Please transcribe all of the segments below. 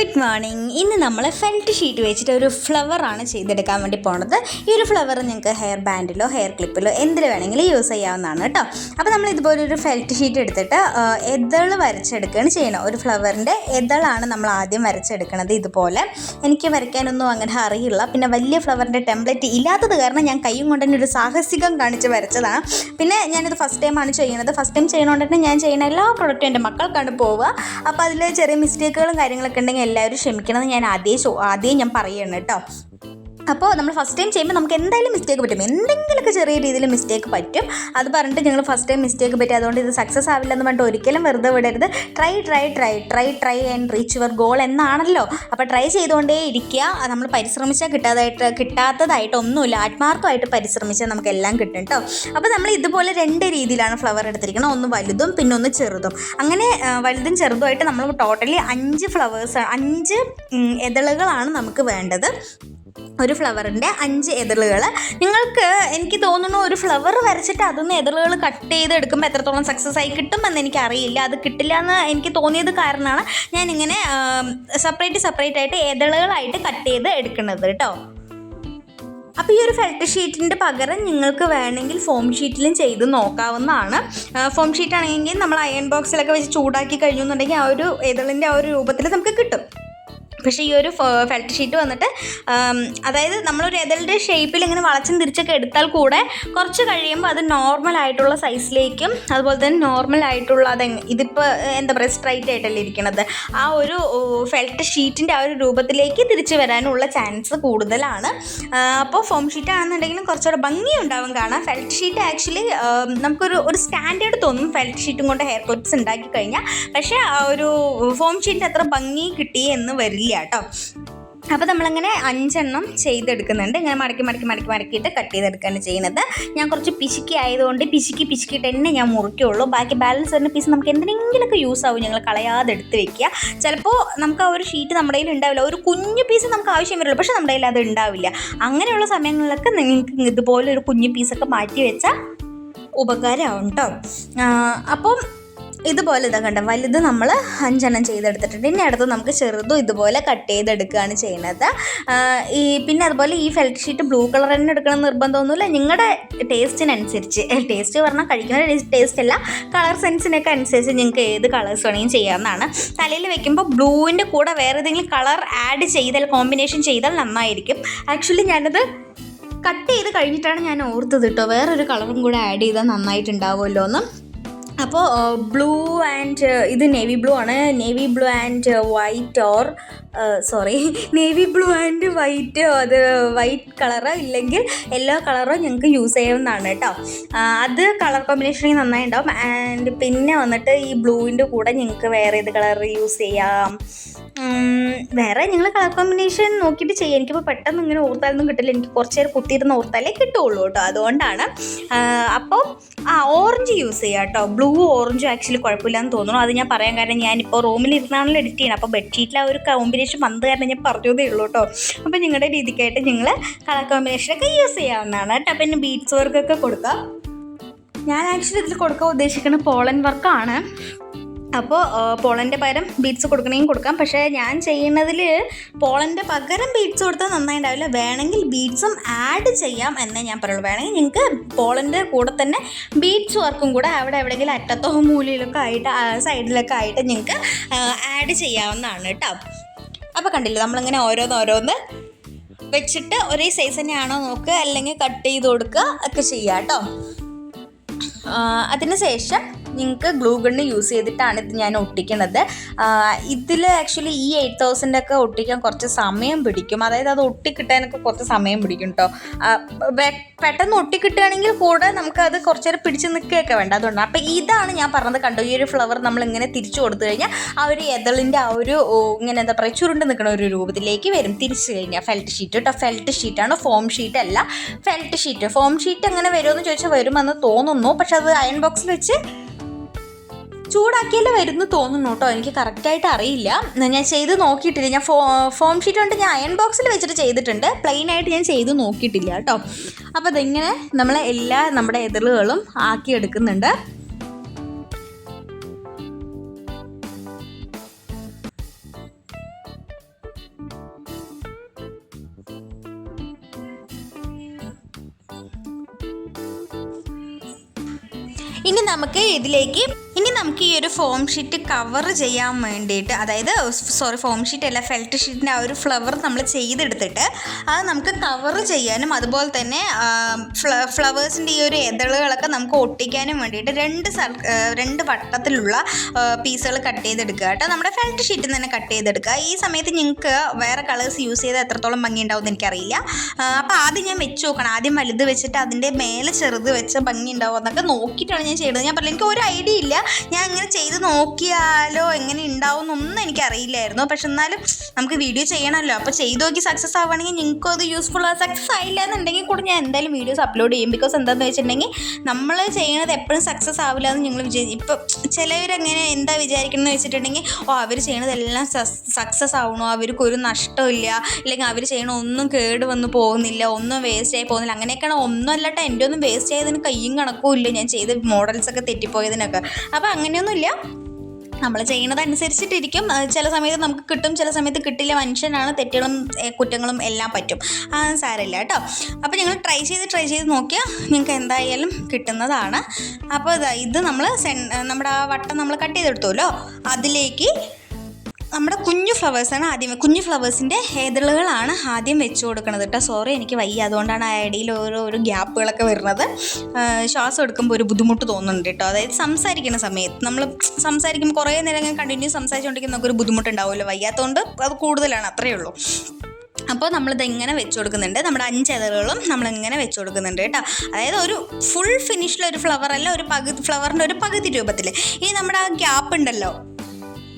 Good morning. ഇന്ന് നമ്മൾ felt sheet വെച്ചിട്ട് ഒരു ഫ്ലവർ ആണ് ചെയ്തെടുക്കാൻ വേണ്ടി പോണത്. ഈ ഒരു ഫ്ലവർ നിങ്ങൾക്ക് ഹെയർ ബാൻഡിലോ ഹെയർ ക്ലിപ്പിലോ എന്തിൽ വേണമെങ്കിലും യൂസ് ചെയ്യാവുന്നതാണ് കേട്ടോ അപ്പോൾ നമ്മൾ ഇതുപോലെ ഒരു ഫെൽറ്റ് ഷീറ്റ് എടുത്തിട്ട് എതൾ വരച്ചെടുക്കുകയാണ് ചെയ്യണം ഒരു ഫ്ലവറിന്റെ എതളാണ് നമ്മൾ ആദ്യം വരച്ചെടുക്കുന്നത് ഇതുപോലെ. എനിക്ക് വരയ്ക്കാനൊന്നും അങ്ങനെ അറിയില്ല. പിന്നെ വലിയ ഫ്ലവറിന്റെ ടെംപ്ലേറ്റ് ഇല്ലാത്തത് കാരണം ഞാൻ കൈയും കൊണ്ട് തന്നെ ഒരു സാഹസികം കാണിച്ച് വരച്ചതാണ്. പിന്നെ ഞാനിത് ഫസ്റ്റ് ടൈമാണ് ചെയ്യുന്നത്. ഫസ്റ്റ് ടൈം ചെയ്യണോണ്ട് തന്നെ ഞാൻ ചെയ്യുന്ന എല്ലാ പ്രൊഡക്റ്റും എന്റെ മക്കൾക്കാണ് പോവുക. അപ്പോൾ അതിൽ ചെറിയ മിസ്റ്റേക്കുകളും കാര്യങ്ങളൊക്കെ ഉണ്ടെങ്കിൽ എല്ലാവരും ക്ഷമിക്കണമെന്ന് ഞാൻ ആദ്യം ആദ്യം ഞാൻ പറയുകയാണ് കേട്ടോ. അപ്പോൾ നമ്മൾ ഫസ്റ്റ് ടൈം ചെയ്യുമ്പോൾ നമുക്ക് എന്തായാലും മിസ്റ്റേക്ക് പറ്റും. എന്തെങ്കിലുമൊക്കെ ചെറിയ രീതിയിൽ മിസ്റ്റേക്ക് പറ്റും. അത് പറഞ്ഞിട്ട് ഞങ്ങൾ ഫസ്റ്റ് ടൈം മിസ്റ്റേക്ക് പറ്റി. അതുകൊണ്ട് ഇത് സക്സസ് ആവില്ല എന്ന് പറഞ്ഞിട്ട് ഒരിക്കലും വെറുതെ വിടരുത്. Try try try try try and reach your goal എന്നാണല്ലോ. അപ്പോൾ ട്രൈ ചെയ്തുകൊണ്ടേ ഇരിക്കുക. നമ്മൾ പരിശ്രമിച്ചാൽ കിട്ടാതായിട്ട് കിട്ടാത്തതായിട്ട് ഒന്നുമില്ല ആത്മാർത്ഥമായിട്ട് പരിശ്രമിച്ചാൽ നമുക്ക് എല്ലാം കിട്ടും കേട്ടോ. അപ്പോൾ നമ്മൾ ഇതുപോലെ രണ്ട് രീതിയിലാണ് ഫ്ലവർ എടുത്തിരിക്കുന്നത് ഒന്ന് വലുതും പിന്നെ ഒന്ന് ചെറുതും. അങ്ങനെ വലുതും ചെറുതുമായിട്ട് നമ്മൾ ടോട്ടലി അഞ്ച് ഫ്ലവേഴ്സ് അഞ്ച് എതളുകളാണ് നമുക്ക് വേണ്ടത്. ഒരു ഫ്ലവറിന്റെ അഞ്ച് എതിളുകൾ നിങ്ങൾക്ക് എനിക്ക് തോന്നുന്നു ഒരു ഫ്ലവർ വരച്ചിട്ട് അതൊന്ന് എതിളുകൾ കട്ട് ചെയ്ത് എടുക്കുമ്പോൾ എത്രത്തോളം സക്സസ് ആയി കിട്ടും കിട്ടുമെന്ന് എനിക്കറിയില്ല. അത് കിട്ടില്ല എന്ന് എനിക്ക് തോന്നിയത് കാരണമാണ് ഇങ്ങനെ സെപ്പറേറ്റ് സെപ്പറേറ്റ് ആയിട്ട് എതിളുകളായിട്ട് കട്ട് ചെയ്ത് എടുക്കുന്നത് കേട്ടോ. അപ്പോൾ ഈ ഒരു ഫെൽറ്റ് ഷീറ്റിന്റെ പകരം നിങ്ങൾക്ക് വേണമെങ്കിൽ ഫോം ഷീറ്റിലും ചെയ്ത് നോക്കാവുന്നതാണ്. ഫോം ഷീറ്റ് ആണെങ്കിൽ നമ്മൾ അയൺ ബോക്സിലൊക്കെ വെച്ച് ചൂടാക്കി കഴിഞ്ഞു എന്നുണ്ടെങ്കിൽ ആ ഒരു എതിളിന്റെ ആ ഒരു രൂപത്തിൽ നമുക്ക് കിട്ടും. പക്ഷേ ഈ ഒരു ഫെൽറ്റ് ഷീറ്റ് വന്നിട്ട് അതായത് നമ്മളൊരു എതലിന്റെ ഷേപ്പിൽ ഇങ്ങനെ വളച്ചും തിരിച്ചൊക്കെ എടുത്താൽ കൂടെ കുറച്ച് കഴിയുമ്പോൾ അത് നോർമൽ ആയിട്ടുള്ള സൈസിലേക്കും അതുപോലെ തന്നെ നോർമൽ ആയിട്ടുള്ള അത് ഇതിപ്പോൾ എന്താ പറയുക സ്ട്രൈറ്റ് ആയിട്ടല്ലേ ഇരിക്കണത്. ആ ഒരു ഫെൽറ്റ് ഷീറ്റിന്റെ ആ ഒരു രൂപത്തിലേക്ക് തിരിച്ചു വരാനുള്ള ചാൻസ് കൂടുതലാണ്. അപ്പോൾ ഫോം ഷീറ്റ് ആണെന്നുണ്ടെങ്കിലും കുറച്ചുകൂടെ ഭംഗി ഉണ്ടാവും കാണാം ഫെൽറ്റ് ഷീറ്റ് ആക്ച്വലി നമുക്കൊരു ഒരു സ്റ്റാൻഡേർഡ് തോന്നും ഫെൽറ്റ് ഷീറ്റും കൊണ്ട് ഹെയർ ക്ലിപ്സ് ഉണ്ടാക്കി കഴിഞ്ഞാൽ പക്ഷേ ആ ഒരു ഫോം ഷീറ്റിന്റെ അത്ര ഭംഗി കിട്ടി എന്ന് വരില്ല. കേട്ടോ അപ്പോൾ നമ്മളങ്ങനെ അഞ്ചെണ്ണം ചെയ്തെടുക്കുന്നുണ്ട്. ഇങ്ങനെ മടക്കി മടക്കി മടക്കി മടക്കിയിട്ട് കട്ട് ചെയ്തെടുക്കുകയാണ് ചെയ്യുന്നത്. ഞാൻ കുറച്ച് പിശുക്കി ആയതുകൊണ്ട് പിശുക്കി പിശുക്കിയിട്ട് തന്നെ ഞാൻ മുറിക്കുള്ളൂ. ബാക്കി ബാലൻസ് വരുന്ന പീസ് നമുക്ക് എന്തിനെങ്കിലുമൊക്കെ യൂസ് ആവും. ഞങ്ങൾ കളയാതെ എടുത്ത് വെക്കുക. ചിലപ്പോൾ നമുക്ക് ആ ഒരു ഷീറ്റ് നമ്മുടെ കയ്യിൽ ഉണ്ടാവില്ല. ഒരു കുഞ്ഞു പീസ് നമുക്ക് ആവശ്യം വരുള്ളൂ പക്ഷേ നമ്മുടെ കയ്യിൽ അത് ഉണ്ടാവില്ല. അങ്ങനെയുള്ള സമയങ്ങളിലൊക്കെ നിങ്ങൾക്ക് ഇതുപോലെ ഒരു കുഞ്ഞു പീസൊക്കെ മാറ്റി വെച്ചാൽ ഉപകാരമാവും കേട്ടോ അപ്പം ഇതുപോലെ ഇതാ കണ്ട വലുത് നമ്മൾ അഞ്ചെണ്ണം ചെയ്തെടുത്തിട്ടുണ്ട്. ഇനി അടുത്ത് നമുക്ക് ചെറുതും ഇതുപോലെ കട്ട് ചെയ്തെടുക്കുകയാണ് ചെയ്യുന്നത്. ഈ പിന്നെ അതുപോലെ ഈ ഫെൽറ്റ് ഷീറ്റ് ബ്ലൂ കളർ തന്നെ എടുക്കണം നിർബന്ധമൊന്നുമില്ല. നിങ്ങളുടെ ടേസ്റ്റിനനുസരിച്ച് ടേസ്റ്റ് പറഞ്ഞാൽ കഴിക്കുന്ന ടേസ്റ്റ് അല്ല കളർ സെൻസിനൊക്കെ അനുസരിച്ച് നിങ്ങൾക്ക് ഏത് കളേഴ്സ് വേണമെങ്കിലും ചെയ്യാവുന്നതാണ്. തലയിൽ വെക്കുമ്പോൾ ബ്ലൂവിന്റെ കൂടെ വേറെ ഏതെങ്കിലും കളർ ആഡ് ചെയ്താൽ കോമ്പിനേഷൻ ചെയ്താൽ നന്നായിരിക്കും. ആക്ച്വലി ഞാനത് കട്ട് ചെയ്ത് കഴിഞ്ഞിട്ടാണ് ഞാൻ ഓർത്തത് കേട്ടോ. വേറൊരു കളറും കൂടെ ആഡ് ചെയ്താൽ നന്നായിട്ടുണ്ടാവുമല്ലോ എന്ന് അപ്പോൾ ബ്ലൂ ആൻഡ് ഇത് നേവി ബ്ലൂ ആണ്. Navy blue and white or sorry navy blue and white അത് വൈറ്റ് കളറോ ഇല്ലെങ്കിൽ യെല്ലോ കളറോ ഞങ്ങൾക്ക് യൂസ് ചെയ്യാവുന്നതാണ് കേട്ടോ. അത് കളർ കോമ്പിനേഷൻ നന്നായി ഉണ്ടാവും. ആൻഡ് പിന്നെ വന്നിട്ട് ഈ ബ്ലൂവിന്റെ കൂടെ ഞങ്ങൾക്ക് വേറെ ഏത് കളർ യൂസ് ചെയ്യാം? വേറെ ഞങ്ങൾ കളർ കോമ്പിനേഷൻ നോക്കിയിട്ട് ചെയ്യാം. എനിക്കിപ്പോൾ പെട്ടെന്ന് ഇങ്ങനെ ഓർത്താലൊന്നും കിട്ടില്ല. എനിക്ക് കുറച്ച് നേരം കുത്തിയിരുന്ന് ഓർത്താലേ കിട്ടുള്ളൂ കേട്ടോ. അതുകൊണ്ടാണ് അപ്പോൾ ആ ഓറഞ്ച് യൂസ് ചെയ്യാം കേട്ടോ. ബ്ലൂ ഓറഞ്ചും ആക്ച്വലി കുഴപ്പമില്ലാന്ന് തോന്നുന്നു. അത് ഞാൻ പറയാൻ കാരണം ഞാനിപ്പോൾ റൂമിൽ ഇരുന്നാണല്ലോ എഡിറ്റ് ചെയ്യണം. അപ്പോൾ ബെഡ്ഷീറ്റിൽ ആ ഒരു കോമ്പിനേഷൻ വന്നത് കാരണം ഞാൻ പറഞ്ഞതേ ഉള്ളൂ കേട്ടോ. അപ്പോൾ നിങ്ങളുടെ രീതിക്കായിട്ട് നിങ്ങൾ കളർ കോമ്പിനേഷനൊക്കെ യൂസ് ചെയ്യാവുന്നതാണ് കേട്ടോ. പിന്നെ ബീറ്റ്സ് വർക്കൊക്കെ കൊടുക്കാം. ഞാൻ ആക്ച്വലി ഇതിൽ കൊടുക്കാൻ ഉദ്ദേശിക്കുന്ന പോളൻ വർക്കാണ് അപ്പോൾ പോളന്റെ പകരം ബീറ്റ്സ് കൊടുക്കണമെങ്കിൽ കൊടുക്കാം. പക്ഷേ ഞാൻ ചെയ്യുന്നതിൽ പോളന്റെ പകരം ബീറ്റ്സ് കൊടുത്താൽ നന്നായി ഉണ്ടാവില്ല വേണമെങ്കിൽ ബീറ്റ്സും ആഡ് ചെയ്യാം എന്നേ ഞാൻ പറയുള്ളൂ. വേണമെങ്കിൽ നിങ്ങൾക്ക് പോളന്റെ കൂടെ തന്നെ ബീറ്റ്സ് വർക്കും കൂടെ അവിടെ എവിടെയെങ്കിലും അറ്റത്തോ മൂലയിലൊക്കെ ആയിട്ട് സൈഡിലൊക്കെ ആയിട്ട് നിങ്ങൾക്ക് ആഡ് ചെയ്യാവുന്നതാണ് കേട്ടോ. അപ്പോൾ കണ്ടില്ലേ നമ്മളിങ്ങനെ ഓരോന്ന് ഓരോന്ന് വെച്ചിട്ട് ഒരേ സൈസ് തന്നെയാണോ നോക്കുക അല്ലെങ്കിൽ കട്ട് ചെയ്ത് കൊടുക്കുക ഒക്കെ ചെയ്യാം കേട്ടോ. അതിന് ശേഷം നിങ്ങൾക്ക് ഗ്ലൂ ഗണ്ണ് യൂസ് ചെയ്തിട്ടാണ് ഇത് ഞാൻ ഒട്ടിക്കുന്നത് ഇതിൽ ആക്ച്വലി ഈ എയ്റ്റ് തൗസൻഡ് ഒക്കെ ഒട്ടിക്കാൻ കുറച്ച് സമയം പിടിക്കും. അതായത് അത് ഒട്ടിക്കിട്ടാനൊക്കെ കുറച്ച് സമയം പിടിക്കും കേട്ടോ പെട്ടെന്ന് ഒട്ടിക്കിട്ടുകയാണെങ്കിൽ കൂടെ നമുക്കത് കുറച്ച് നേരം പിടിച്ച് നിൽക്കുകയൊക്കെ വേണ്ട. അതുകൊണ്ട്. അപ്പോൾ ഇതാണ് ഞാൻ പറഞ്ഞത് കണ്ടോ? ഈ ഒരു ഫ്ലവർ നമ്മൾ ഇങ്ങനെ തിരിച്ചു കൊടുത്തു കഴിഞ്ഞാൽ ആ ഒരു എതളിന്റെ ആ ഒരു ഇങ്ങനെ എന്താ പറയുക ചുരുണ്ട് നിൽക്കുന്ന ഒരു രൂപത്തിലേക്ക് വരും. തിരിച്ചു കഴിഞ്ഞാൽ ഫെൽറ്റ് ഷീറ്റ് കേട്ടോ ഫെൽറ്റ് ഷീറ്റാണ് ഫോം ഷീറ്റ് അല്ല ഫെൽറ്റ് ഷീറ്റ് ഫോം ഷീറ്റ് അങ്ങനെ വരുമെന്ന് ചോദിച്ചാൽ വരുമെന്ന് തോന്നുന്നു. പക്ഷെ അത് അയൺ ബോക്സിൽ വെച്ച് ചൂടാക്കിയല്ലേ വരുന്നു തോന്നുന്നു കേട്ടോ. എനിക്ക് കറക്റ്റായിട്ട് അറിയില്ല. ഞാൻ ചെയ്ത് നോക്കിയിട്ടില്ല. ഞാൻ ഫോ ഫോം ഷീറ്റ് കൊണ്ട് ഞാൻ അയൺ ബോക്സിൽ വെച്ചിട്ട് ചെയ്തിട്ടുണ്ട്. പ്ലെയിൻ ആയിട്ട് ഞാൻ ചെയ്ത് നോക്കിയിട്ടില്ല കേട്ടോ. അപ്പോൾ അതിങ്ങനെ നമ്മൾ എല്ലാ നമ്മുടെ എതിലുകളും ആക്കിയെടുക്കുന്നുണ്ട് ഇനി നമുക്ക് ഇതിലേക്ക് ഇനി നമുക്ക് ഈ ഒരു ഫോം ഷീറ്റ് കവർ ചെയ്യാൻ വേണ്ടിയിട്ട് അതായത് സോറി ഫോം ഷീറ്റ് അല്ല ഫെൽറ്റ് ഷീറ്റിന്റെ ആ ഒരു ഫ്ലവർ നമ്മൾ ചെയ്തെടുത്തിട്ട് അത് നമുക്ക് കവർ ചെയ്യാനും അതുപോലെ തന്നെ ഫ്ലവേഴ്സിന്റെ ഈ ഒരു എതളുകളൊക്കെ നമുക്ക് ഒട്ടിക്കാനും വേണ്ടിയിട്ട് രണ്ട് രണ്ട് വട്ടത്തിലുള്ള പീസുകൾ കട്ട് ചെയ്തെടുക്കുക കേട്ടോ. നമ്മുടെ ഫെൽറ്റ് ഷീറ്റിൽ തന്നെ കട്ട് ചെയ്തെടുക്കുക. ഈ സമയത്ത് നിങ്ങൾക്ക് വേറെ കളേഴ്സ് യൂസ് ചെയ്താൽ എത്രത്തോളം ഭംഗി ഉണ്ടാവും എനിക്കറിയില്ല. അപ്പോൾ ആദ്യം ഞാൻ വെച്ച് നോക്കണം. ആദ്യം വലുത് വെച്ചിട്ട് അതിന്റെ മേലെ ചെറുത് വെച്ച ഭംഗി ഉണ്ടാവും എന്നൊക്കെ നോക്കിയിട്ടാണ് ഞാൻ ചെയ്യുന്നത് ഞാൻ പറഞ്ഞില്ല എനിക്ക് ഒരു ഐഡിയ ഇല്ല. ഞാൻ ഇങ്ങനെ ചെയ്ത് നോക്കിയാലോ എങ്ങനെ ഉണ്ടാവും എന്നൊന്നും എനിക്കറിയില്ലായിരുന്നു. പക്ഷെ എന്നാലും നമുക്ക് വീഡിയോ ചെയ്യണമല്ലോ. അപ്പോൾ ചെയ്ത് നോക്കി സക്സസ് ആവുകയാണെങ്കിൽ നിങ്ങൾക്കും അത് യൂസ്ഫുൾ ആ. സക്സസ് ആയില്ല എന്നുണ്ടെങ്കിൽ കൂടെ ഞാൻ എന്തായാലും വീഡിയോസ് അപ്ലോഡ് ചെയ്യും. ബിക്കോസ് എന്താണെന്ന് വെച്ചിട്ടുണ്ടെങ്കിൽ നമ്മൾ ചെയ്യണത് എപ്പോഴും സക്സസ് ആവില്ല എന്ന് നിങ്ങൾ വിചാരിച്ചു ഇപ്പം ചിലവരെങ്ങനെ എന്താ വിചാരിക്കണമെന്ന് വെച്ചിട്ടുണ്ടെങ്കിൽ ഓ അവർ ചെയ്യണതെല്ലാം സക്സസ് ആവണോ? അവർക്ക് ഒരു നഷ്ടമില്ല. അല്ലെങ്കിൽ അവർ ചെയ്യണ ഒന്നും കേട് വന്ന് പോകുന്നില്ല. ഒന്നും വേസ്റ്റ് ആയി പോകുന്നില്ല. അങ്ങനെയൊക്കെയാണ് ഒന്നും അല്ലട്ടെ എന്റെ ഒന്നും വേസ്റ്റ് ആയതിന് കയ്യും കണക്കും ഇല്ല ഞാൻ ചെയ്ത മോഡൽസൊക്കെ തെറ്റിപ്പോയതിനൊക്കെ. അപ്പോൾ അങ്ങനെയൊന്നുമില്ല. നമ്മൾ ചെയ്യുന്നതനുസരിച്ചിട്ടിരിക്കും ചില സമയത്ത് നമുക്ക് കിട്ടും ചില സമയത്ത് കിട്ടില്ല. മനുഷ്യനാണ് തെറ്റുകളും കുറ്റങ്ങളും എല്ലാം പറ്റും. ആ സാരമില്ല കേട്ടോ. അപ്പോൾ നിങ്ങൾ ട്രൈ ചെയ്ത് ട്രൈ ചെയ്ത് നോക്കിയാൽ നിങ്ങൾക്ക് എന്തായാലും കിട്ടുന്നതാണ്. അപ്പോൾ ഇതാ നമ്മൾ നമ്മുടെ ആ വട്ടം നമ്മൾ കട്ട് ചെയ്തെടുത്തുമല്ലോ അതിലേക്ക് നമ്മുടെ കുഞ്ഞു ഫ്ലവേഴ്സാണ് ആദ്യം കുഞ്ഞു ഫ്ലവേഴ്സിന്റെ ഹേതളുകളാണ് ആദ്യം വെച്ച് കൊടുക്കുന്നത് കേട്ടോ സോറി എനിക്ക് വയ്യ. അതുകൊണ്ടാണ് ആ ഇടയിൽ ഓരോ ഓരോ ഗ്യാപ്പുകളൊക്കെ വരുന്നത്. ശ്വാസം എടുക്കുമ്പോൾ ഒരു ബുദ്ധിമുട്ട് തോന്നുന്നുണ്ട് കേട്ടോ അതായത് സംസാരിക്കുന്ന സമയത്ത് നമ്മൾ സംസാരിക്കുമ്പോൾ കുറേ നേരം കണ്ടിന്യൂ സംസാരിച്ചുകൊണ്ടിരിക്കുന്ന നമുക്കൊരു ബുദ്ധിമുട്ടുണ്ടാവുമല്ലോ. വയ്യാത്തതുകൊണ്ട് അത് കൂടുതലാണ് അത്രയേ ഉള്ളൂ. അപ്പോൾ നമ്മളിത് ഇങ്ങനെ വെച്ച് കൊടുക്കുന്നുണ്ട്. നമ്മുടെ അഞ്ച് ഇതളുകളും നമ്മളിങ്ങനെ വെച്ച് കൊടുക്കുന്നുണ്ട് കേട്ടോ അതായത് ഒരു ഫുൾ ഫിനിഷിൽ ഒരു ഫ്ലവർ അല്ല ഒരു പകുതി ഫ്ലവറിന്റെ ഒരു പകുതി രൂപത്തിൽ ഇനി നമ്മുടെ ആ ഗ്യാപ്പ് ഉണ്ടല്ലോ.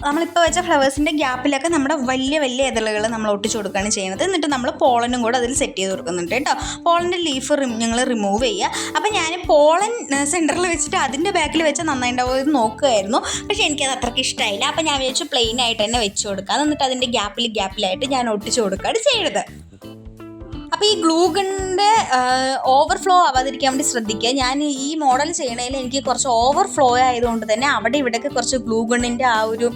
നമ്മളിപ്പോൾ വെച്ച ഫ്ലവേഴ്സിന്റെ ഗ്യാപ്പിലൊക്കെ നമ്മുടെ വലിയ വലിയ ഇതളുകൾ നമ്മൾ ഒട്ടിച്ചു കൊടുക്കുകയാണ് ചെയ്യുന്നത്. എന്നിട്ട് നമ്മൾ പോളനും കൂടെ അതിൽ സെറ്റ് ചെയ്ത് കൊടുക്കുന്നുണ്ട് കേട്ടോ. പോളന്റെ ലീഫ് ഞങ്ങൾ റിമൂവ് ചെയ്യുക അപ്പോൾ ഞാൻ പോളൻ സെന്ററിൽ വെച്ചിട്ട് അതിന്റെ ബാക്കിൽ വെച്ച് നന്നായിട്ടുണ്ടാവും ഇത് നോക്കുമായിരുന്നു പക്ഷേ എനിക്കത് അത്രയ്ക്ക് ഇഷ്ടമായില്ല അപ്പോൾ ഞാൻ വിചാരിച്ചു പ്ലെയിൻ ആയിട്ട് തന്നെ വെച്ച് കൊടുക്കാം. എന്നിട്ട് അതിന്റെ ഗ്യാപ്പിൽ ഗ്യാപ്പിലായിട്ട് ഞാൻ ഒട്ടിച്ചു കൊടുക്കുകയാണ് ചെയ്തത് അപ്പോൾ ഈ ഗ്ലൂഗണിന്റെ ഓവർഫ്ലോ ആവാതിരിക്കാൻ വേണ്ടി ശ്രദ്ധിക്കുക. ഞാൻ ഈ മോഡൽ ചെയ്യണതിൽ എനിക്ക് കുറച്ച് ഓവർഫ്ലോ ആയതുകൊണ്ട് തന്നെ അവിടെ ഇവിടെയൊക്കെ കുറച്ച് ഗ്ലൂഗണിന്റെ ആ ഒരു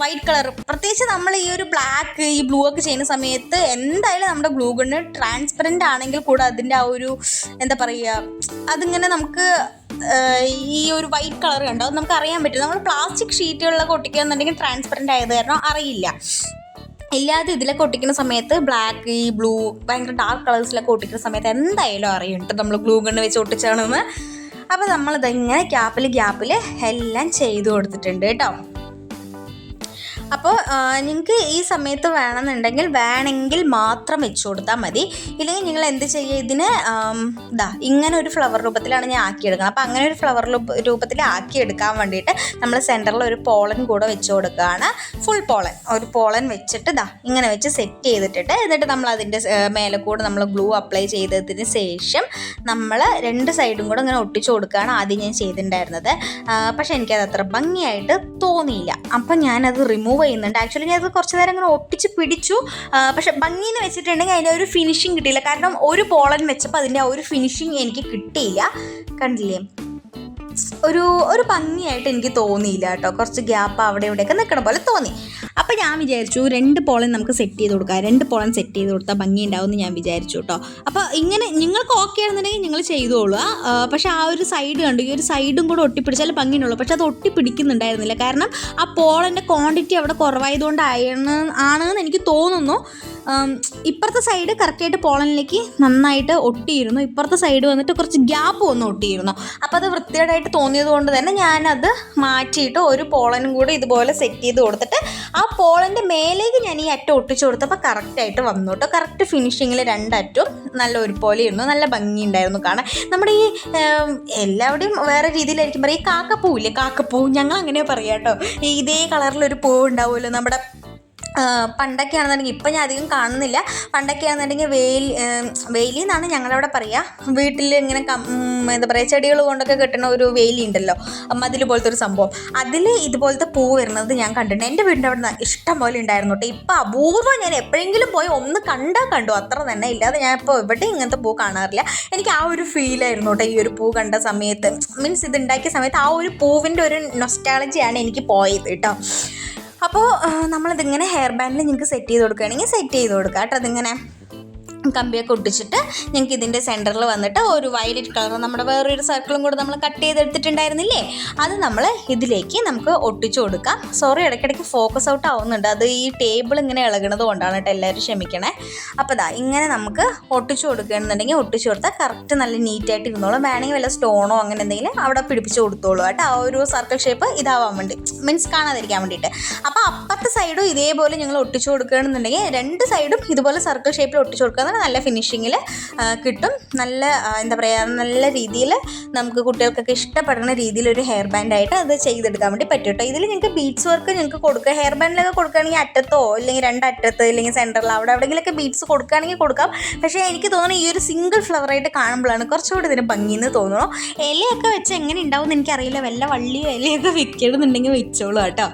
വൈറ്റ് കളർ പ്രത്യേകിച്ച് നമ്മൾ ഈ ഒരു ബ്ലാക്ക് ഈ ബ്ലൂ ഒക്കെ ചെയ്യുന്ന സമയത്ത് എന്തായാലും നമ്മുടെ ഗ്ലൂഗണ് ട്രാൻസ്പെറന്റ് ആണെങ്കിൽ കൂടെ അതിന്റെ ആ ഒരു എന്താ പറയുക അതിങ്ങനെ നമുക്ക് ഈ ഒരു വൈറ്റ് കളർ കണ്ടോ? നമുക്ക് അറിയാൻ പറ്റും. നമ്മൾ പ്ലാസ്റ്റിക് ഷീറ്റുകളിലൊക്കെ ഒട്ടിക്കുക എന്നുണ്ടെങ്കിൽ ട്രാൻസ്പെറന്റ് ആയത് കാരണം അറിയില്ല. ഇല്ലാതെ ഇതിലൊക്കെ ഒട്ടിക്കുന്ന സമയത്ത് ബ്ലാക്ക് ഈ ബ്ലൂ ഭയങ്കര ഡാർക്ക് കളേഴ്സിലൊക്കെ ഒട്ടിക്കുന്ന സമയത്ത് എന്തായാലും അറിയും കേട്ടോ നമ്മൾ ഗ്ലൂ ഗണ്ണ് വെച്ച് ഒട്ടിച്ചാണെന്ന്. അപ്പോൾ നമ്മളിതിങ്ങനെ ഗ്യാപ്പിൽ ഗ്യാപ്പിൽ എല്ലാം ചെയ്തു കൊടുത്തിട്ടുണ്ട് കേട്ടോ അപ്പോൾ നിങ്ങൾക്ക് ഈ സമയത്ത് വേണമെന്നുണ്ടെങ്കിൽ വേണമെങ്കിൽ മാത്രം വെച്ച് കൊടുത്താൽ മതി. ഇല്ലെങ്കിൽ നിങ്ങൾ എന്ത് ചെയ്യുക ഇതിന് ഇതാ ഇങ്ങനെ ഒരു ഫ്ലവർ രൂപത്തിലാണ് ഞാൻ ആക്കിയെടുക്കുന്നത്. അപ്പോൾ അങ്ങനെ ഒരു ഫ്ലവർ രൂപത്തിൽ ആക്കിയെടുക്കാൻ വേണ്ടിയിട്ട് നമ്മൾ സെന്ററിൽ ഒരു പോളൻ കൂടെ വെച്ച് കൊടുക്കുകയാണ്. Full pollen. ഒരു പോളൻ വെച്ചിട്ട് ഇതാ ഇങ്ങനെ വെച്ച് സെറ്റ് ചെയ്തിട്ടിട്ട് എന്നിട്ട് നമ്മൾ അതിന്റെ മേലെ കൂടെ നമ്മൾ ഗ്ലൂ അപ്ലൈ ചെയ്തതിന് ശേഷം നമ്മൾ രണ്ട് സൈഡും കൂടെ ഇങ്ങനെ ഒട്ടിച്ചു കൊടുക്കുകയാണ് ആദ്യം ഞാൻ ചെയ്തിട്ടുണ്ടായിരുന്നത്. പക്ഷേ എനിക്കത് അത്ര ഭംഗിയായിട്ട് തോന്നിയില്ല. അപ്പം ഞാനത് റിമൂവ് ചെയ്യുന്നുണ്ട്. ആക്ച്വലി ഞാനത് കുറച്ച് നേരം ഇങ്ങനെ ഒട്ടിച്ച് പിടിച്ചു. പക്ഷെ ഭംഗിന്ന് വെച്ചിട്ടുണ്ടെങ്കിൽ അതിന്റെ ഒരു ഫിനിഷിങ് കിട്ടിയില്ല. കാരണം ഒരു പോളൻ വെച്ചപ്പോൾ അതിന്റെ ആ ഒരു ഫിനിഷിങ് എനിക്ക് കിട്ടിയില്ല. കണ്ടില്ലേ? ഒരു ഒരു ഭംഗിയായിട്ട് എനിക്ക് തോന്നിയില്ല കേട്ടോ. കുറച്ച് ഗ്യാപ്പ് അവിടെ ഇവിടെയൊക്കെ നിൽക്കണ പോലെ തോന്നി. അപ്പോൾ ഞാൻ വിചാരിച്ചു രണ്ട് പോളൻ നമുക്ക് സെറ്റ് ചെയ്ത് കൊടുക്കാം. രണ്ട് പോളൻ സെറ്റ് ചെയ്ത് കൊടുത്താൽ ഭംഗി ഉണ്ടാവുമെന്ന് ഞാൻ വിചാരിച്ചു കേട്ടോ. അപ്പോൾ ഇങ്ങനെ നിങ്ങൾക്ക് ഓക്കെ ആണെന്നുണ്ടെങ്കിൽ നിങ്ങൾ ചെയ്തോളൂ. പക്ഷെ ആ ഒരു സൈഡ് കണ്ടു. ഈ ഒരു സൈഡും കൂടെ ഒട്ടിപ്പിടിച്ചാൽ ഭംഗിയുള്ളൂ പക്ഷെ അത് ഒട്ടിപ്പിടിക്കുന്നുണ്ടായിരുന്നില്ല. കാരണം ആ പോളന്റെ ക്വാണ്ടിറ്റി അവിടെ കുറവായതുകൊണ്ടാണ് ആണെന്ന് എനിക്ക് തോന്നുന്നു. ഇപ്പുറത്തെ സൈഡ് കറക്റ്റായിട്ട് പോളനിലേക്ക് നന്നായിട്ട് ഒട്ടിയിരുന്നു. ഇപ്പുറത്തെ സൈഡ് വന്നിട്ട് കുറച്ച് ഗ്യാപ്പ് വന്ന് ഒട്ടിയിരുന്നു. അപ്പോൾ അത് വൃത്തികേടായിട്ട് തോന്നിയത് കൊണ്ട് തന്നെ ഞാനത് മാറ്റിയിട്ട് ഒരു പോളനും കൂടെ ഇതുപോലെ സെറ്റ് ചെയ്ത് കൊടുത്തിട്ട് ആ പോളന്റെ മേലേക്ക് ഞാൻ ഈ അറ്റം ഒട്ടിച്ചു കൊടുത്തപ്പോൾ കറക്റ്റായിട്ട് വന്നു കേട്ടോ. കറക്റ്റ് ഫിനിഷിങ്ങിൽ രണ്ടറ്റും നല്ല ഒരുപോലെ ഇരുന്നു നല്ല ഭംഗിയുണ്ടായിരുന്നു കാണാൻ. നമ്മുടെ ഈ എല്ലാവരുടെയും വേറെ രീതിയിലായിരിക്കും. പറയുക ഈ കാക്കപ്പൂ ഇല്ലേ കാക്കപ്പൂ. ഞങ്ങൾ അങ്ങനെ പറയാം കേട്ടോ. ഇതേ കളറിലൊരു പൂ ഉണ്ടാവുമല്ലോ നമ്മുടെ പണ്ടൊക്കെ ആണെന്നുണ്ടെങ്കിൽ ഇപ്പം ഞാൻ അധികം കാണുന്നില്ല. പണ്ടൊക്കെ ആണെന്നുണ്ടെങ്കിൽ വെയിൽ വെയിലി എന്നാണ് ഞങ്ങളവിടെ പറയുക വീട്ടിൽ ഇങ്ങനെ എന്താ പറയുക ചെടികൾ കൊണ്ടൊക്കെ കിട്ടുന്ന ഒരു വേലി ഉണ്ടല്ലോ. മതിൽ പോലത്തെ ഒരു സംഭവം. അതിൽ ഇതുപോലത്തെ പൂ വരുന്നത് ഞാൻ കണ്ടിട്ടുണ്ട്. എന്റെ വീടിന്റെ അവിടെ ഇഷ്ടം പോലെ ഉണ്ടായിരുന്നു കേട്ടോ ഇപ്പം അപൂർവം ഞാൻ എപ്പോഴെങ്കിലും പോയി ഒന്ന് കണ്ടാൽ കണ്ടു. അത്ര തന്നെ. ഇല്ലാതെ ഞാൻ ഇപ്പോൾ എവിടെ ഇങ്ങനത്തെ പൂ കാണാറില്ല. എനിക്ക് ആ ഒരു ഫീലായിരുന്നു കേട്ടോ ഈ ഒരു പൂ കണ്ട സമയത്ത്. മീൻസ് ഇത് ഉണ്ടാക്കിയ സമയത്ത് ആ ഒരു പൂവിന്റെ ഒരു നൊസ്റ്റാളജിയാണ് എനിക്ക് പോയത് കേട്ടോ അപ്പോൾ നമ്മളിതിങ്ങനെ ഹെയർ ബാൻഡിൽ നിങ്ങൾക്ക് സെറ്റ് ചെയ്ത് കൊടുക്കുകയാണെങ്കിൽ സെറ്റ് ചെയ്ത് കൊടുക്കുക കേട്ടോ അതിങ്ങനെ. കമ്പിയൊക്കെ ഒട്ടിച്ചിട്ട് ഞങ്ങൾക്ക് ഇതിന്റെ സെന്ററിൽ വന്നിട്ട് ഒരു വയലറ്റ് കളർ നമ്മുടെ വേറൊരു സർക്കിളും കൂടെ നമ്മൾ കട്ട് ചെയ്തെടുത്തിട്ടുണ്ടായിരുന്നില്ലേ? അത് നമ്മൾ ഇതിലേക്ക് നമുക്ക് ഒട്ടിച്ചു കൊടുക്കാം. സോറി ഇടയ്ക്കിടയ്ക്ക് ഫോക്കസ് ഔട്ട് ആവുന്നുണ്ട്. അത് ഈ ടേബിൾ ഇങ്ങനെ ഇളകണത് കൊണ്ടാണ് കേട്ടോ എല്ലാവരും ക്ഷമിക്കണേ. അപ്പോൾ ദാ ഇങ്ങനെ നമുക്ക് ഒട്ടിച്ചു കൊടുക്കുകയാണെന്നുണ്ടെങ്കിൽ ഒട്ടിച്ചു കൊടുത്താൽ കറക്റ്റ് നല്ല നീറ്റായിട്ട് ഇരുന്നോളും. വേണമെങ്കിൽ വല്ല സ്റ്റോണോ അങ്ങനെ എന്തെങ്കിലും അവിടെ പിടിപ്പിച്ച് കൊടുത്തോളൂ കേട്ടോ. ആ ഒരു സർക്കിൾ ഷേപ്പ് ഇതാവാൻ വേണ്ടി. മീൻസ് കാണാതിരിക്കാൻ വേണ്ടിയിട്ട്. അപ്പോൾ അപ്പുറത്തെ സൈഡും ഇതേപോലെ ഞങ്ങൾ ഒട്ടിച്ചു കൊടുക്കുകയാണെന്നുണ്ടെങ്കിൽ രണ്ട് സൈഡും ഇതുപോലെ സർക്കിൾ ഷേപ്പിൽ ഒട്ടിച്ചു കൊടുക്കുക നല്ല ഫിനിഷിങ്ങിൽ കിട്ടും. നല്ല എന്താ പറയുക നല്ല രീതിയിൽ നമുക്ക് കുട്ടികൾക്കൊക്കെ ഇഷ്ടപ്പെടുന്ന രീതിയിൽ ഒരു ഹെയർ ബാൻഡായിട്ട് അത് ചെയ്തെടുക്കാൻ വേണ്ടി പറ്റും കേട്ടോ. ഇതിൽ ഞങ്ങൾക്ക് ബീഡ്സ് വർക്ക് ഞങ്ങൾക്ക് കൊടുക്കുക ഹെയർ ബാൻഡിലൊക്കെ കൊടുക്കുകയാണെങ്കിൽ അറ്റത്തോ അല്ലെങ്കിൽ രണ്ടറ്റത്ത് അല്ലെങ്കിൽ സെന്ററിൽ അവിടെ എവിടെയെങ്കിലുമൊക്കെ ബീഡ്സ് കൊടുക്കുകയാണെങ്കിൽ കൊടുക്കാം. പക്ഷേ എനിക്ക് തോന്നുന്നു ഈ ഒരു സിംഗിൾ ഫ്ലവറായിട്ട് കാണുമ്പോഴാണ് കുറച്ചുകൂടി ഇതിന് ഭംഗിയെന്ന് തോന്നുന്നു. ഇലയൊക്കെ വെച്ച് എങ്ങനെ ഉണ്ടാവും എന്ന് എനിക്കറിയില്ല. വല്ല വള്ളിയോ ഇലയൊക്കെ വെക്കണമെന്നുണ്ടെങ്കിൽ വെച്ചോളൂ കേട്ടോ.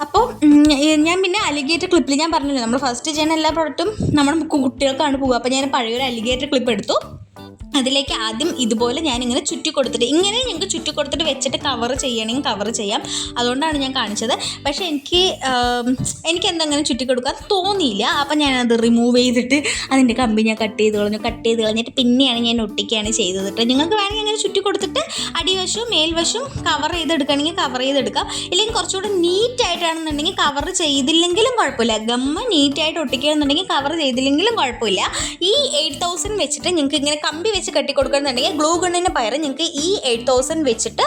അപ്പോൾ ഞാൻ പിന്നെ അലിഗേറ്റർ ക്ലിപ്പിൽ ഞാൻ പറഞ്ഞില്ല നമ്മൾ ഫസ്റ്റ് ചെയ്യുന്ന എല്ലാ പ്രോഡക്റ്റും നമ്മുടെ കുട്ടികൾക്കാണ് പോകുക അപ്പോൾ ഞാൻ പഴയൊരു അലിഗേറ്റർ ക്ലിപ്പ് എടുത്തു. അതിലേക്ക് ആദ്യം ഇതുപോലെ ഞാൻ ഇങ്ങനെ ചുറ്റി കൊടുത്തിട്ട് ഇങ്ങനെ ഞങ്ങൾക്ക് ചുറ്റി കൊടുത്തിട്ട് വെച്ചിട്ട് കവർ ചെയ്യണമെങ്കിൽ കവർ ചെയ്യാം. അതുകൊണ്ടാണ് ഞാൻ കാണിച്ചത്. പക്ഷേ എനിക്ക് എനിക്ക് എന്തെങ്കിലും ചുറ്റി കൊടുക്കാൻ തോന്നിയില്ല. അപ്പം ഞാനത് റിമൂവ് ചെയ്തിട്ട് അതിന്റെ കമ്പി ഞാൻ കട്ട് ചെയ്ത് കളഞ്ഞു. കട്ട് ചെയ്ത് കളഞ്ഞിട്ട് പിന്നെയാണ് ഞാൻ ഒട്ടിക്കുകയാണ് ചെയ്തത് കേട്ടോ നിങ്ങൾക്ക് വേണമെങ്കിൽ അങ്ങനെ ചുറ്റി കൊടുത്തിട്ട് അടിവശവും മേൽവശവും കവർ ചെയ്തെടുക്കുകയാണെങ്കിൽ കവർ ചെയ്തെടുക്കാം. ഇല്ലെങ്കിൽ കുറച്ചുകൂടി നീറ്റ് ആയിട്ടാണെന്നുണ്ടെങ്കിൽ കവർ ചെയ്തില്ലെങ്കിലും കുഴപ്പമില്ല. ഗമ്മ നീറ്റായിട്ട് ഒട്ടിക്കുകയാണെന്നുണ്ടെങ്കിൽ കവർ ചെയ്തില്ലെങ്കിലും കുഴപ്പമില്ല. ഈ എയ്റ്റ് തൗസൻഡ് വെച്ചിട്ട് നിങ്ങൾക്ക് ഇങ്ങനെ കമ്പി വെച്ച് കെട്ടി കൊടുക്കുകയാണെന്നുണ്ടെങ്കിൽ ഗ്ലൂ ഗണ്ണിന് പകരം നിങ്ങൾക്ക് ഈ എയ്റ്റ് തൗസൻഡ് വെച്ചിട്ട്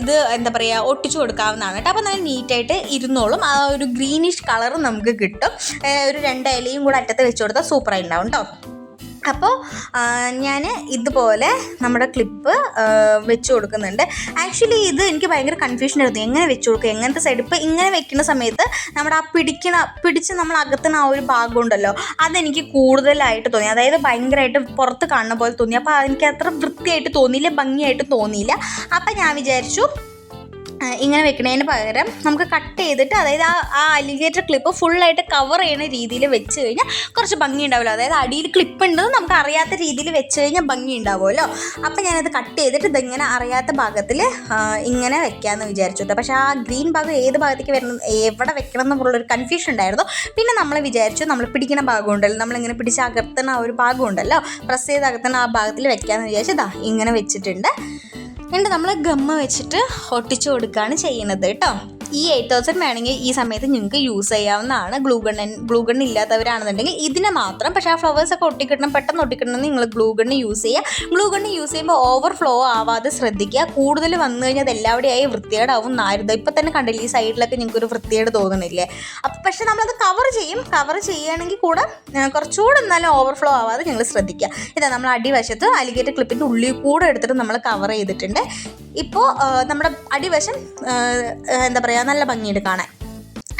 ഇത് എന്താ പറയുക ഒട്ടിച്ചു കൊടുക്കാവുന്നതാണ് കേട്ടോ. അപ്പോൾ നല്ല നീറ്റായിട്ട് ഇരുന്നോളും. ആ ഒരു ഗ്രീനിഷ് കളർ നമുക്ക് കിട്ടും. ഒരു രണ്ട് ഇലയും കൂടെ അറ്റത്ത് വെച്ച് കൊടുത്താൽ സൂപ്പറായി ഉണ്ടാവും കേട്ടോ. അപ്പോൾ ഞാൻ ഇതുപോലെ നമ്മുടെ ക്ലിപ്പ് വെച്ച് കൊടുക്കുന്നുണ്ട്. ആക്ച്വലി ഇത് എനിക്ക് ഭയങ്കര കൺഫ്യൂഷൻ ആയിരുന്നു. എങ്ങനെ വെച്ച് കൊടുക്കുക എങ്ങനത്തെ സൈഡ് ഇപ്പോൾ ഇങ്ങനെ വെക്കുന്ന സമയത്ത് നമ്മുടെ ആ പിടിക്കണ പിടിച്ച് നമ്മൾ അകത്തുന്ന ആ ഒരു ഭാഗം ഉണ്ടല്ലോ അതെനിക്ക് കൂടുതലായിട്ട് തോന്നി. അതായത് ഭയങ്കരമായിട്ട് പുറത്ത് കാണുന്ന പോലെ തോന്നി. അപ്പോൾ എനിക്ക് അത്ര വൃത്തിയായിട്ട് തോന്നിയില്ല ഭംഗിയായിട്ട് തോന്നിയില്ല. അപ്പം ഞാൻ വിചാരിച്ചു ഇങ്ങനെ വെക്കുന്നതിന് പകരം നമുക്ക് കട്ട് ചെയ്തിട്ട് അതായത് ആ ആ അലിഗേറ്റർ ക്ലിപ്പ് ഫുള്ളായിട്ട് കവർ ചെയ്യുന്ന രീതിയിൽ വെച്ച് കഴിഞ്ഞാൽ കുറച്ച് ഭംഗി ഉണ്ടാവുമല്ലോ. അതായത് അടിയിൽ ക്ലിപ്പ് ഉണ്ടെന്ന് നമുക്ക് അറിയാത്ത രീതിയിൽ വെച്ച് കഴിഞ്ഞാൽ ഭംഗി ഉണ്ടാവുമല്ലോ. അപ്പം ഞാനത് കട്ട് ചെയ്തിട്ട് ഇതിങ്ങനെ അറിയാത്ത ഭാഗത്തിൽ ഇങ്ങനെ വെക്കാമെന്ന് വിചാരിച്ചു കേട്ടോ പക്ഷേ ആ ഗ്രീൻ ഭാഗം ഏത് ഭാഗത്തേക്ക് വരണം എവിടെ വെക്കണം എന്നുള്ളൊരു കൺഫ്യൂഷൻ ഉണ്ടായിരുന്നു. പിന്നെ നമ്മൾ വിചാരിച്ചു നമ്മൾ പിടിക്കുന്ന ഭാഗം ഉണ്ടല്ലോ നമ്മളിങ്ങനെ പിടിച്ച് അകത്തുന്ന ആ ഒരു ഭാഗം ഉണ്ടല്ലോ പ്രസ് ചെയ്ത് അകത്തുന്ന ആ ഭാഗത്തിൽ വെക്കാമെന്ന് വിചാരിച്ചു. ഇതാ ഇങ്ങനെ വെച്ചിട്ടുണ്ട്. എന്നിട്ട് നമ്മൾ ഗമ്മ വെച്ചിട്ട് ഒട്ടിച്ചു കൊടുക്കുകയാണ് ചെയ്യുന്നത് കേട്ടോ. ഈ എയ്റ്റ് തൗസൻഡ് വേണമെങ്കിൽ ഈ സമയത്ത് നിങ്ങൾക്ക് യൂസ് ചെയ്യാവുന്നതാണ്. ഗ്ലൂ ഗണ്ണൻ ഗ്ലൂ ഗൺ ഇല്ലാത്തവരാണെന്നുണ്ടെങ്കിൽ ഇതിനെ മാത്രം. പക്ഷേ ആ ഫ്ലവേഴ്സ് ഒക്കെ ഒട്ടിക്കിട്ടണം പെട്ടെന്ന് ഒട്ടിക്കിട്ടണം നിങ്ങൾ ഗ്ലൂ യൂസ് ചെയ്യുക. ഗ്ലൂ ഗണ്ണ് യൂസ് ചെയ്യുമ്പോൾ ഓവർ ഫ്ലോ ആവാതെ ശ്രദ്ധിക്കുക. കൂടുതൽ വന്നു കഴിഞ്ഞാൽ അത് എല്ലാവിടെയായി വൃത്തികേടാവും നാരുത് ഇപ്പം തന്നെ കണ്ടില്ല ഈ സൈഡിലൊക്കെ നിങ്ങൾക്ക് ഒരു വൃത്തികേട് തോന്നുന്നില്ലേ? അപ്പം പക്ഷേ നമ്മളത് കവർ ചെയ്യും. കവർ ചെയ്യുകയാണെങ്കിൽ കൂടെ കുറച്ചുകൂടെ എന്നാലും ഓവർഫ്ലോ ആവാതെ നിങ്ങൾ ശ്രദ്ധിക്കുക. ഇതാ നമ്മൾ അടിവശത്ത് അലിഗേറ്റർ ക്ലിപ്പിന്റെ ഉള്ളിൽ കൂടെ എടുത്തിട്ട് നമ്മൾ കവർ ചെയ്തിട്ടുണ്ട്. ഇപ്പോൾ നമ്മുടെ അടിവശം എന്താ പറയുക നല്ല ഭംഗിയുണ്ട് കാണാൻ.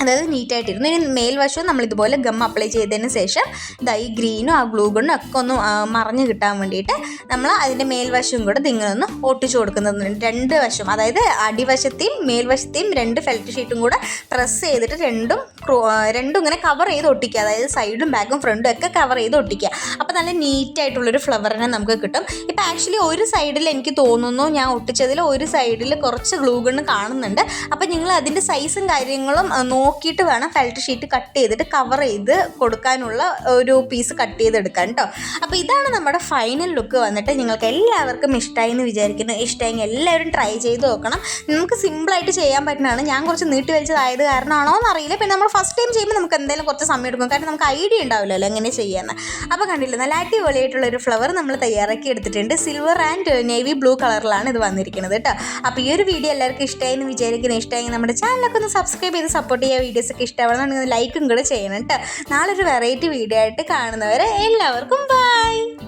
അതായത് നീറ്റായിട്ടിരുന്നു ഇനി മേൽവശവും നമ്മളിതുപോലെ ഗം അപ്ലൈ ചെയ്തതിന് ശേഷം ഇതാ ഈ ഗ്രീനും ആ ഗ്ലൂ ഗണ്ണും ഒക്കെ ഒന്ന് മറിഞ്ഞ് കിട്ടാൻ വേണ്ടിയിട്ട് നമ്മൾ അതിന്റെ മേൽവശവും കൂടെ ഇതിങ്ങനെ ഒന്ന് ഒട്ടിച്ചു കൊടുക്കുന്നുണ്ട് രണ്ട് വശം അതായത് അടിവശത്തെയും മേൽവശത്തെയും രണ്ട് ഫെൽറ്റ് ഷീറ്റും കൂടെ പ്രസ് ചെയ്തിട്ട് രണ്ടും രണ്ടും ഇങ്ങനെ കവർ ചെയ്ത് ഒട്ടിക്കുക. അതായത് സൈഡും ബാക്കും ഫ്രണ്ടും ഒക്കെ കവർ ചെയ്ത് ഒട്ടിക്കുക. അപ്പോൾ നല്ല നീറ്റായിട്ടുള്ളൊരു ഫ്ലവറിനെ നമുക്ക് കിട്ടും. ഇപ്പോൾ ആക്ച്വലി ഒരു സൈഡിൽ എനിക്ക് തോന്നുന്നു ഞാൻ ഒട്ടിച്ചതിൽ ഒരു സൈഡിൽ കുറച്ച് ഗ്ലൂ കാണുന്നുണ്ട്. അപ്പോൾ നിങ്ങൾ അതിന്റെ സൈസും കാര്യങ്ങളും നോക്കിയിട്ട് വേണം ഫെൽറ്റ് ഷീറ്റ് കട്ട് ചെയ്തിട്ട് കവർ ചെയ്ത് കൊടുക്കാനുള്ള ഒരു പീസ് കട്ട് ചെയ്തെടുക്കാൻ കേട്ടോ അപ്പോൾ ഇതാണ് നമ്മുടെ ഫൈനൽ ലുക്ക് വന്നിട്ട് നിങ്ങൾക്ക് എല്ലാവർക്കും ഇഷ്ടമായി എന്ന് വിചാരിക്കുന്നു. ഇഷ്ടമായെങ്കിൽ എല്ലാവരും ട്രൈ ചെയ്ത് നോക്കണം. നമുക്ക് സിമ്പിളായിട്ട് ചെയ്യാൻ പറ്റുന്നതാണ്. ഞാൻ കുറച്ച് നീട്ടി വലിച്ചതായത് കാരണമാണോ എന്നറിയില്ല പിന്നെ നമ്മൾ ഫസ്റ്റ് ടൈം ചെയ്യുമ്പോൾ നമുക്ക് എന്തായാലും കുറച്ച് സമയം എടുക്കും. കാരണം നമുക്ക് ഐഡിയ ഉണ്ടാവില്ലല്ലോ എങ്ങനെ ചെയ്യാന്ന്. അപ്പോൾ കണ്ടില്ല നല്ല അടിപൊളിയായിട്ടുള്ള ഒരു ഫ്ലവർ നമ്മൾ തയ്യാറാക്കി എടുത്തിട്ടുണ്ട്. സിൽവർ ആൻഡ് നേവി ബ്ലൂ കളറിലാണ് ഇത് വന്നിരിക്കുന്നത് കേട്ടോ. അപ്പോൾ ഈ ഒരു വീഡിയോ എല്ലാവർക്കും ഇഷ്ടമായി എന്ന് വിചാരിക്കുന്നു. ഇഷ്ടമായി നമ്മുടെ ചാനലൊക്കെ ഒന്ന് സബ്സ്ക്രൈബ് ചെയ്ത് സപ്പോർട്ട് ചെയ്യുക. വീഡിയോസൊക്കെ ഇഷ്ടമാണെന്നുണ്ടെങ്കിൽ ലൈക്കും കൂടെ ചെയ്യണം കേട്ടോ. നാളെ ഒരു വെറൈറ്റി വീഡിയോ ആയിട്ട് കാണുന്നവരെ എല്ലാവർക്കും ബൈ